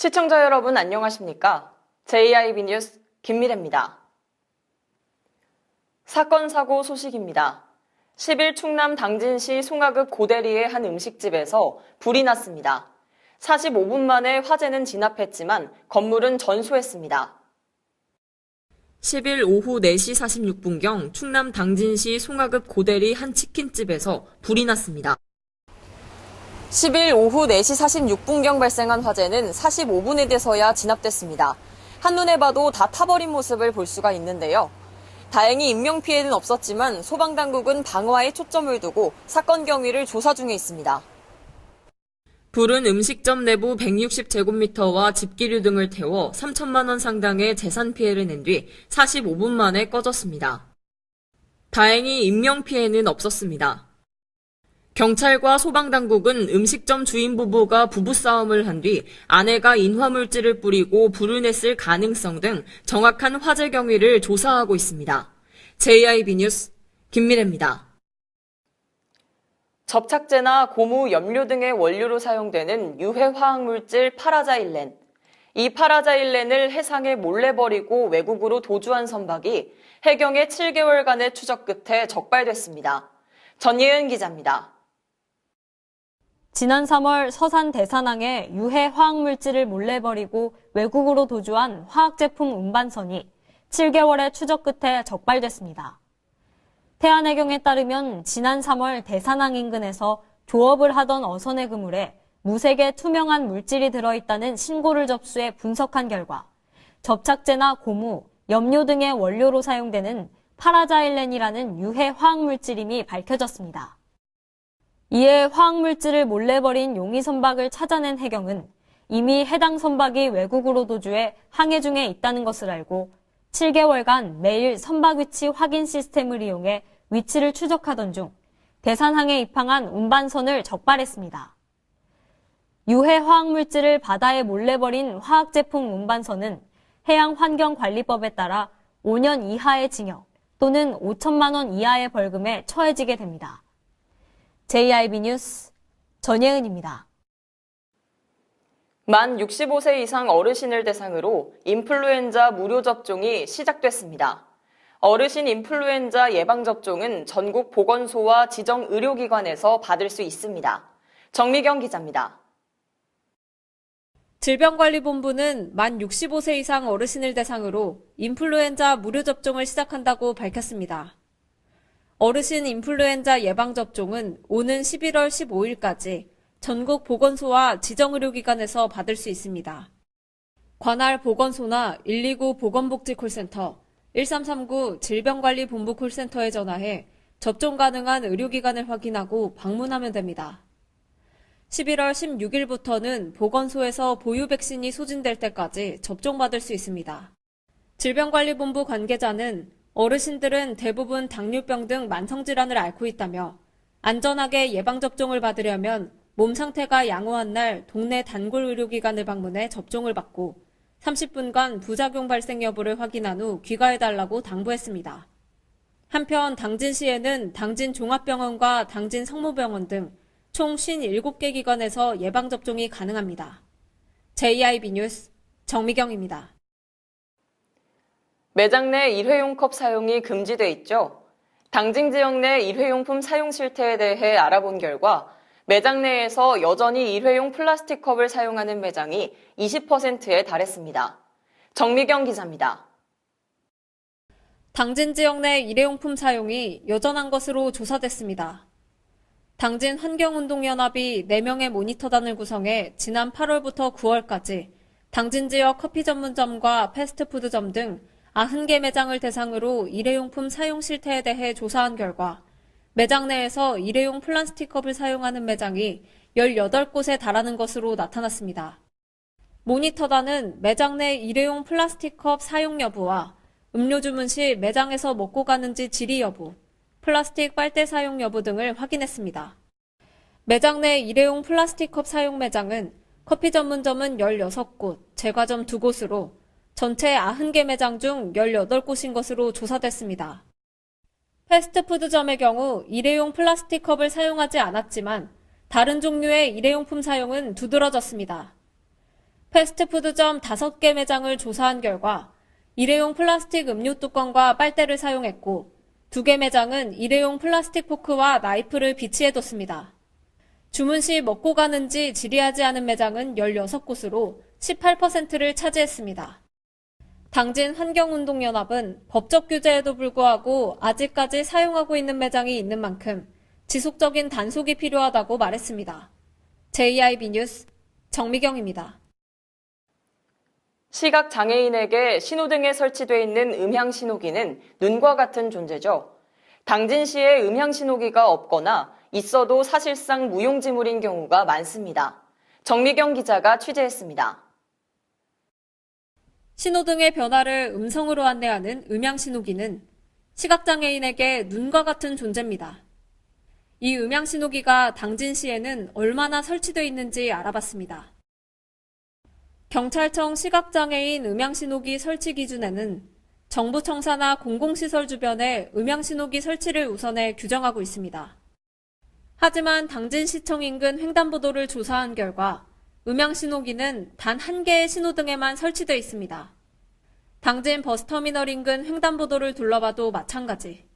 시청자 여러분 안녕하십니까? JIB 뉴스 김미래입니다. 사건 사고 소식입니다. 10일 충남 당진시 송화읍 고대리의 한 음식집에서 불이 났습니다. 45분 만에 화재는 진압했지만 건물은 전소했습니다. 10일 오후 4시 46분경 충남 당진시 송화읍 고대리 한 치킨집에서 불이 났습니다. 10일 오후 4시 46분경 발생한 화재는 45분에 돼서야 진압됐습니다. 한눈에 봐도 다 타버린 모습을 볼 수가 있는데요. 다행히 인명피해는 없었지만 소방당국은 방화에 초점을 두고 사건 경위를 조사 중에 있습니다. 불은 음식점 내부 160제곱미터와 집기류 등을 태워 3천만 원 상당의 재산 피해를 낸 뒤 45분 만에 꺼졌습니다. 다행히 인명피해는 없었습니다. 경찰과 소방당국은 음식점 주인 부부가 부부싸움을 한 뒤 아내가 인화물질을 뿌리고 불을 냈을 가능성 등 정확한 화재 경위를 조사하고 있습니다. JIB 뉴스 김미래입니다. 접착제나 고무, 염료 등의 원료로 사용되는 유해 화학물질 파라자일렌. 이 파라자일렌을 해상에 몰래 버리고 외국으로 도주한 선박이 해경의 7개월간의 추적 끝에 적발됐습니다. 전예은 기자입니다. 지난 3월 서산 대산항에 유해 화학물질을 몰래 버리고 외국으로 도주한 화학제품 운반선이 7개월의 추적 끝에 적발됐습니다. 태안해경에 따르면 지난 3월 대산항 인근에서 조업을 하던 어선의 그물에 무색의 투명한 물질이 들어있다는 신고를 접수해 분석한 결과 접착제나 고무, 염료 등의 원료로 사용되는 파라자일렌이라는 유해 화학물질임이 밝혀졌습니다. 이에 화학물질을 몰래 버린 용의 선박을 찾아낸 해경은 이미 해당 선박이 외국으로 도주해 항해 중에 있다는 것을 알고 7개월간 매일 선박 위치 확인 시스템을 이용해 위치를 추적하던 중 대산항에 입항한 운반선을 적발했습니다. 유해 화학물질을 바다에 몰래 버린 화학제품 운반선은 해양환경관리법에 따라 5년 이하의 징역 또는 5천만 원 이하의 벌금에 처해지게 됩니다. JIB 뉴스 전예은입니다. 만 65세 이상 어르신을 대상으로 인플루엔자 무료 접종이 시작됐습니다. 어르신 인플루엔자 예방접종은 전국 보건소와 지정 의료기관에서 받을 수 있습니다. 정미경 기자입니다. 질병관리본부는 만 65세 이상 어르신을 대상으로 인플루엔자 무료 접종을 시작한다고 밝혔습니다. 어르신 인플루엔자 예방접종은 오는 11월 15일까지 전국 보건소와 지정의료기관에서 받을 수 있습니다. 관할 보건소나 129 보건복지콜센터, 1339 질병관리본부 콜센터에 전화해 접종 가능한 의료기관을 확인하고 방문하면 됩니다. 11월 16일부터는 보건소에서 보유 백신이 소진될 때까지 접종받을 수 있습니다. 질병관리본부 관계자는 어르신들은 대부분 당뇨병 등 만성질환을 앓고 있다며 안전하게 예방접종을 받으려면 몸 상태가 양호한 날 동네 단골 의료기관을 방문해 접종을 받고 30분간 부작용 발생 여부를 확인한 후 귀가해달라고 당부했습니다. 한편 당진시에는 당진 종합병원과 당진 성모병원 등 총 57개 기관에서 예방접종이 가능합니다. JIB 뉴스 정미경입니다. 매장 내 일회용 컵 사용이 금지돼 있죠. 당진 지역 내 일회용품 사용 실태에 대해 알아본 결과 매장 내에서 여전히 일회용 플라스틱 컵을 사용하는 매장이 20%에 달했습니다. 정미경 기자입니다. 당진 지역 내 일회용품 사용이 여전한 것으로 조사됐습니다. 당진 환경운동연합이 4명의 모니터단을 구성해 지난 8월부터 9월까지 당진 지역 커피 전문점과 패스트푸드점 등 90개 매장을 대상으로 일회용품 사용 실태에 대해 조사한 결과 매장 내에서 일회용 플라스틱 컵을 사용하는 매장이 18곳에 달하는 것으로 나타났습니다. 모니터단은 매장 내 일회용 플라스틱 컵 사용 여부와 음료 주문 시 매장에서 먹고 가는지 질의 여부, 플라스틱 빨대 사용 여부 등을 확인했습니다. 매장 내 일회용 플라스틱 컵 사용 매장은 커피 전문점은 16곳, 제과점 2곳으로 전체 90개 매장 중 18곳인 것으로 조사됐습니다. 패스트푸드점의 경우 일회용 플라스틱 컵을 사용하지 않았지만 다른 종류의 일회용품 사용은 두드러졌습니다. 패스트푸드점 5개 매장을 조사한 결과 일회용 플라스틱 음료 뚜껑과 빨대를 사용했고 2개 매장은 일회용 플라스틱 포크와 나이프를 비치해뒀습니다. 주문 시 먹고 가는지 질의하지 않은 매장은 16곳으로 18%를 차지했습니다. 당진 환경운동연합은 법적 규제에도 불구하고 아직까지 사용하고 있는 매장이 있는 만큼 지속적인 단속이 필요하다고 말했습니다. JIB 뉴스 정미경입니다. 시각 장애인에게 신호등에 설치되어 있는 음향 신호기는 눈과 같은 존재죠. 당진시에 음향 신호기가 없거나 있어도 사실상 무용지물인 경우가 많습니다. 정미경 기자가 취재했습니다. 신호등의 변화를 음성으로 안내하는 음향 신호기는 시각장애인에게 눈과 같은 존재입니다. 이 음향 신호기가 당진 시에는 얼마나 설치되어 있는지 알아봤습니다. 경찰청 시각장애인 음향 신호기 설치 기준에는 정부 청사나 공공시설 주변에 음향 신호기 설치를 우선해 규정하고 있습니다. 하지만 당진시청 인근 횡단보도를 조사한 결과 음향 신호기는 단 한 개의 신호등에만 설치되어 있습니다. 당진 버스터미널 인근 횡단보도를 둘러봐도 마찬가지.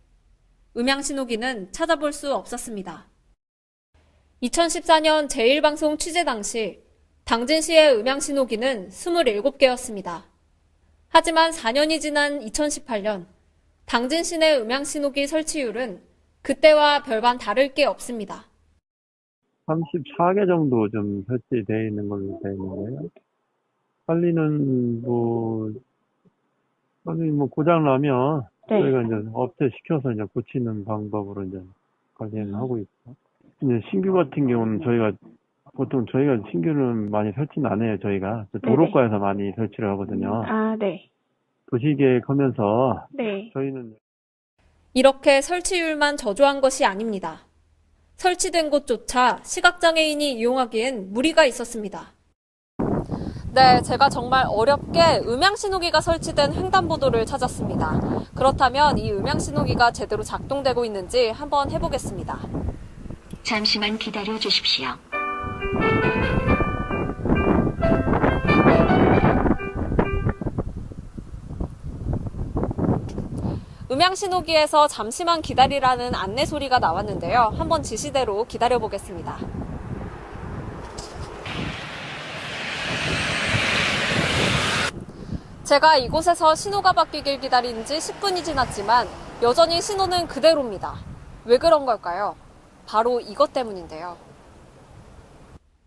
음향 신호기는 찾아볼 수 없었습니다. 2014년 제1방송 취재 당시 당진시의 음향 신호기는 27개였습니다. 하지만 4년이 지난 2018년 당진시 내 음향 신호기 설치율은 그때와 별반 다를 게 없습니다. 34개 정도 좀 설치되어 있는 걸로 되어 있는데요. 관리는 뭐, 관리 뭐 고장 나면 네. 저희가 이제 업체 시켜서 이제 고치는 방법으로 이제 관리는 하고 있고. 이제 신규 같은 경우는 저희가 보통 저희가 신규는 많이 설치는 안 해요, 저희가. 도로가에서 많이 설치를 하거든요. 아, 네. 도시계획 하면서 네. 저희는 이렇게 설치율만 저조한 것이 아닙니다. 설치된 곳조차 시각장애인이 이용하기엔 무리가 있었습니다. 네, 제가 정말 어렵게 음향 신호기가 설치된 횡단보도를 찾았습니다. 그렇다면 이 음향 신호기가 제대로 작동되고 있는지 한번 해보겠습니다. 잠시만 기다려 주십시오. 음향 신호기에서 잠시만 기다리라는 안내 소리가 나왔는데요. 한번 지시대로 기다려 보겠습니다. 제가 이곳에서 신호가 바뀌길 기다린 지 10분이 지났지만 여전히 신호는 그대로입니다. 왜 그런 걸까요? 바로 이것 때문인데요.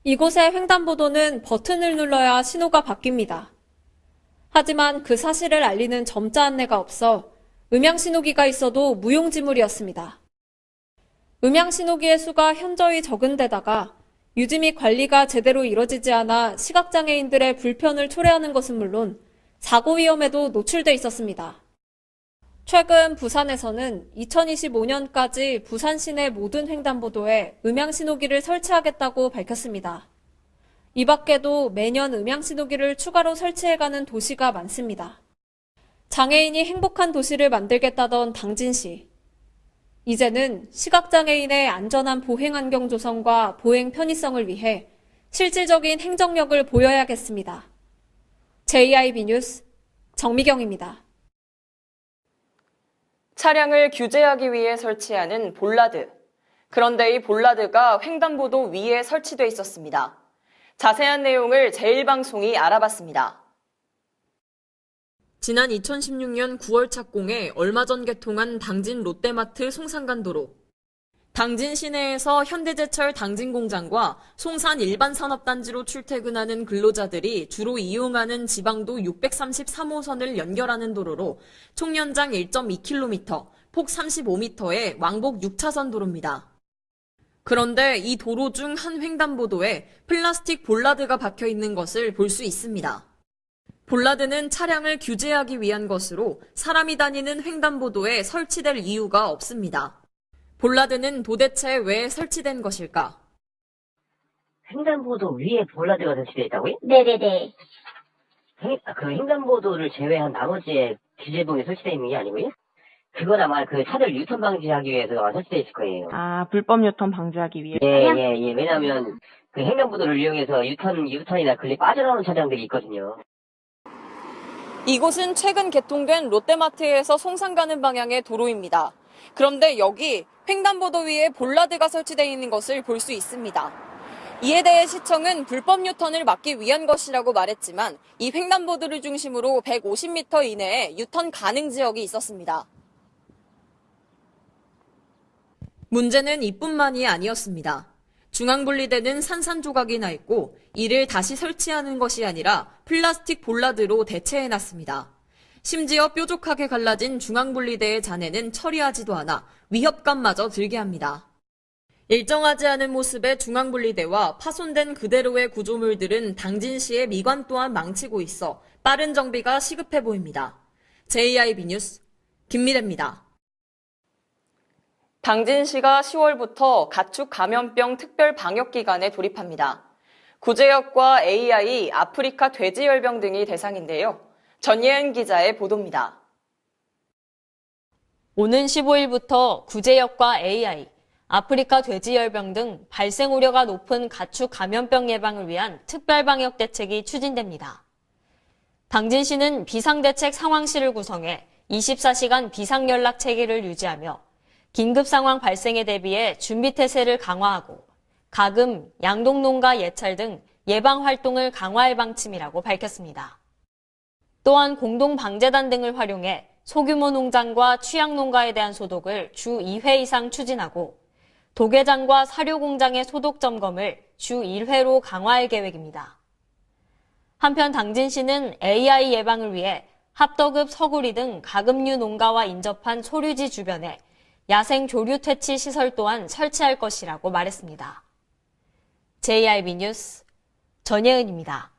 이곳의 횡단보도는 버튼을 눌러야 신호가 바뀝니다. 하지만 그 사실을 알리는 점자 안내가 없어 음향 신호기가 있어도 무용지물이었습니다. 음향 신호기의 수가 현저히 적은 데다가 유지 및 관리가 제대로 이뤄지지 않아 시각장애인들의 불편을 초래하는 것은 물론 사고 위험에도 노출돼 있었습니다. 최근 부산에서는 2025년까지 부산 시내 모든 횡단보도에 음향 신호기를 설치하겠다고 밝혔습니다. 이 밖에도 매년 음향 신호기를 추가로 조치해가는 도시가 많습니다. 장애인이 행복한 도시를 만들겠다던 당진시. 이제는 시각장애인의 안전한 보행 환경 조성과 보행 편의성을 위해 실질적인 행정력을 보여야겠습니다. JIB 뉴스 정미경입니다. 차량을 규제하기 위해 설치하는 볼라드. 그런데 이 볼라드가 횡단보도 위에 설치돼 있었습니다. 자세한 내용을 제1방송이 알아봤습니다. 지난 2016년 9월 착공해 얼마 전 개통한 당진 롯데마트 송산간도로. 당진 시내에서 현대제철 당진 공장과 송산 일반 산업단지로 출퇴근하는 근로자들이 주로 이용하는 지방도 633호선을 연결하는 도로로 총 연장 1.2km, 폭 35m의 왕복 6차선 도로입니다. 그런데 이 도로 중 한 횡단보도에 플라스틱 볼라드가 박혀 있는 것을 볼 수 있습니다. 볼라드는 차량을 규제하기 위한 것으로 사람이 다니는 횡단보도에 설치될 이유가 없습니다. 볼라드는 도대체 왜 설치된 것일까? 횡단보도 위에 볼라드가 설치되어 있다고요? 네네네. 횡- 그 횡단보도를 제외한 나머지의 기재봉에 설치되어 있는 게 아니고요? 그건 아마 그 차들 유턴 방지하기 위해서 설치되어 있을 거예요. 아, 불법 유턴 방지하기 위해. 예, 예, 예. 왜냐면 그 횡단보도를 이용해서 유턴, 유턴이나 근리 빠져나오는 차량들이 있거든요. 이곳은 최근 개통된 롯데마트에서 송산 가는 방향의 도로입니다. 그런데 여기 횡단보도 위에 볼라드가 설치되어 있는 것을 볼 수 있습니다. 이에 대해 시청은 불법 유턴을 막기 위한 것이라고 말했지만 이 횡단보도를 중심으로 150m 이내에 유턴 가능 지역이 있었습니다. 문제는 이뿐만이 아니었습니다. 중앙분리대는 산산조각이 나 있고 이를 다시 설치하는 것이 아니라 플라스틱 볼라드로 대체해놨습니다. 심지어 뾰족하게 갈라진 중앙분리대의 잔해는 처리하지도 않아 위협감마저 들게 합니다. 일정하지 않은 모습의 중앙분리대와 파손된 그대로의 구조물들은 당진시의 미관 또한 망치고 있어 빠른 정비가 시급해 보입니다. JIB 뉴스 김미래입니다. 당진시가 10월부터 가축 감염병 특별 방역 기간에 돌입합니다. 구제역과 AI, 아프리카 돼지열병 등이 대상인데요. 전예은 기자의 보도입니다. 오는 15일부터 구제역과 AI, 아프리카 돼지열병 등 발생 우려가 높은 가축 감염병 예방을 위한 특별 방역 대책이 추진됩니다. 당진시는 비상대책 상황실을 구성해 24시간 비상연락 체계를 유지하며 긴급 상황 발생에 대비해 준비 태세를 강화하고 가금, 양동농가 예찰 등 예방 활동을 강화할 방침이라고 밝혔습니다. 또한 공동방재단 등을 활용해 소규모 농장과 취약 농가에 대한 소독을 주 2회 이상 추진하고 도계장과 사료 공장의 소독 점검을 주 1회로 강화할 계획입니다. 한편 당진시는 AI 예방을 위해 합덕읍 서구리 등 가금류 농가와 인접한 소류지 주변에 야생 조류 퇴치 시설 또한 설치할 것이라고 말했습니다. JRB 뉴스 전예은입니다.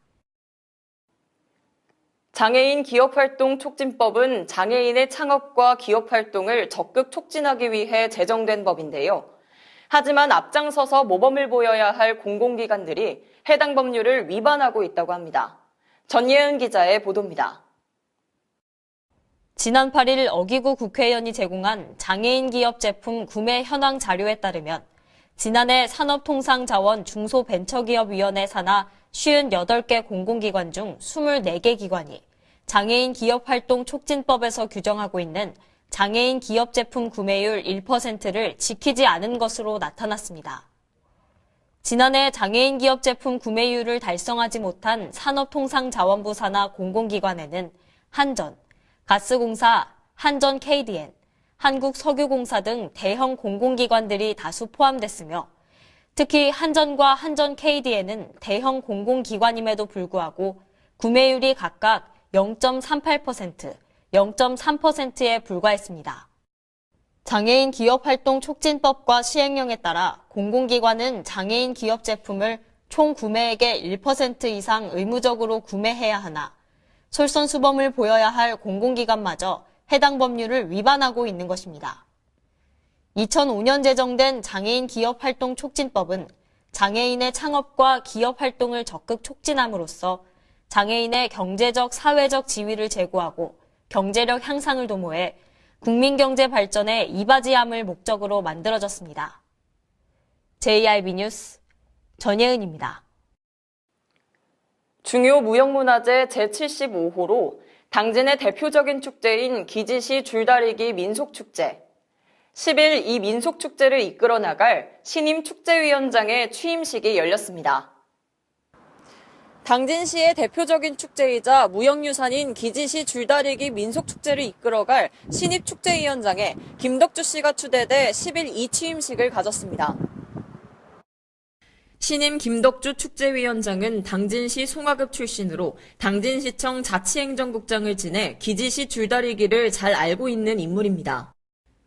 장애인 기업활동 촉진법은 장애인의 창업과 기업활동을 적극 촉진하기 위해 제정된 법인데요. 하지만 앞장서서 모범을 보여야 할 공공기관들이 해당 법률을 위반하고 있다고 합니다. 전예은 기자의 보도입니다. 지난 8일 어기구 국회의원이 제공한 장애인 기업 제품 구매 현황 자료에 따르면 지난해 산업통상자원 중소벤처기업위원회 산하 58개 공공기관 중 24개 기관이 장애인 기업 활동 촉진법에서 규정하고 있는 장애인 기업 제품 구매율 1%를 지키지 않은 것으로 나타났습니다. 지난해 장애인 기업 제품 구매율을 달성하지 못한 산업통상자원부 산하 공공기관에는 한전, 가스공사, 한전 KDN, 한국석유공사 등 대형 공공기관들이 다수 포함됐으며 특히 한전과 한전 KDN은 대형 공공기관임에도 불구하고 구매율이 각각 0.38%, 0.3%에 불과했습니다. 장애인 기업 활동 촉진법과 시행령에 따라 공공기관은 장애인 기업 제품을 총 구매액의 1% 이상 의무적으로 구매해야 하나 솔선수범을 보여야 할 공공기관마저 해당 법률을 위반하고 있는 것입니다. 2005년 제정된 장애인 기업활동 촉진법은 장애인의 창업과 기업활동을 적극 촉진함으로써 장애인의 경제적, 사회적 지위를 제고하고 경제력 향상을 도모해 국민경제 발전에 이바지함을 목적으로 만들어졌습니다. JRB 뉴스 전예은입니다. 중요 무형문화재 제75호로 당진의 대표적인 축제인 기지시 줄다리기 민속축제. 10일 이 민속축제를 이끌어 나갈 신임 축제위원장의 취임식이 열렸습니다. 당진시의 대표적인 축제이자 무형유산인 기지시 줄다리기 민속축제를 이끌어갈 신입 축제위원장에 김덕주 씨가 추대돼 10일 이 취임식을 가졌습니다. 신임 김덕주 축제위원장은 당진시 송화급 출신으로 당진시청 자치행정국장을 지내 기지시 줄다리기를 잘 알고 있는 인물입니다.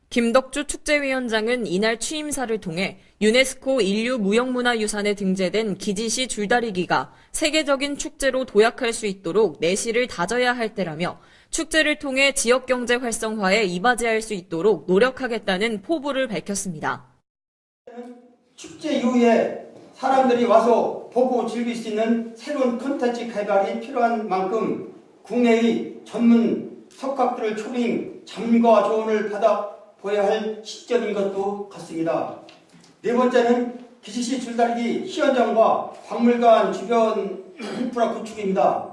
김덕주 축제위원장은 이날 취임사를 통해 유네스코 인류 무형문화유산에 등재된 기지시 줄다리기가 세계적인 축제로 도약할 수 있도록 내실을 다져야 할 때라며 축제를 통해 지역경제 활성화에 이바지할 수 있도록 노력하겠다는 포부를 밝혔습니다. 축제 이후에 사람들이 와서 보고 즐길 수 있는 새로운 콘텐츠 개발이 필요한 만큼 국내의 전문 석학들을 초빙 잠과 조언을 받아 보여야 할 시점인 것도 같습니다. 네 번째는 기시시 줄다리기 시연장과 박물관 주변 인프라 구축입니다.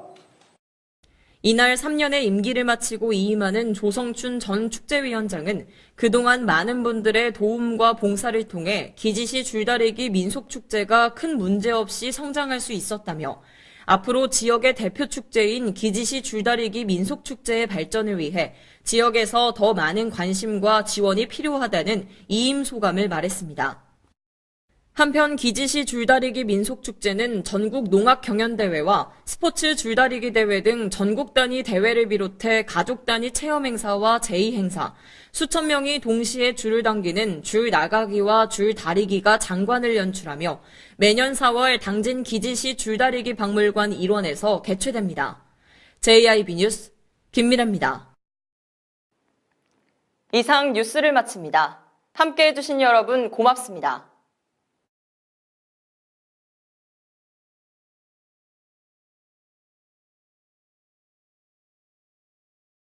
이날 3년의 임기를 마치고 이임하는 조성춘 전 축제위원장은 그동안 많은 분들의 도움과 봉사를 통해 기지시 줄다리기 민속축제가 큰 문제 없이 성장할 수 있었다며 앞으로 지역의 대표 축제인 기지시 줄다리기 민속축제의 발전을 위해 지역에서 더 많은 관심과 지원이 필요하다는 이임 소감을 말했습니다. 한편 기지시 줄다리기 민속축제는 전국 농악 경연대회와 스포츠 줄다리기 대회 등 전국 단위 대회를 비롯해 가족 단위 체험 행사와 제의 행사, 수천 명이 동시에 줄을 당기는 줄 나가기와 줄 다리기가 장관을 연출하며 매년 4월 당진 기지시 줄다리기 박물관 일원에서 개최됩니다. JIB 뉴스 김미래입니다. 이상 뉴스를 마칩니다. 함께 해주신 여러분 고맙습니다.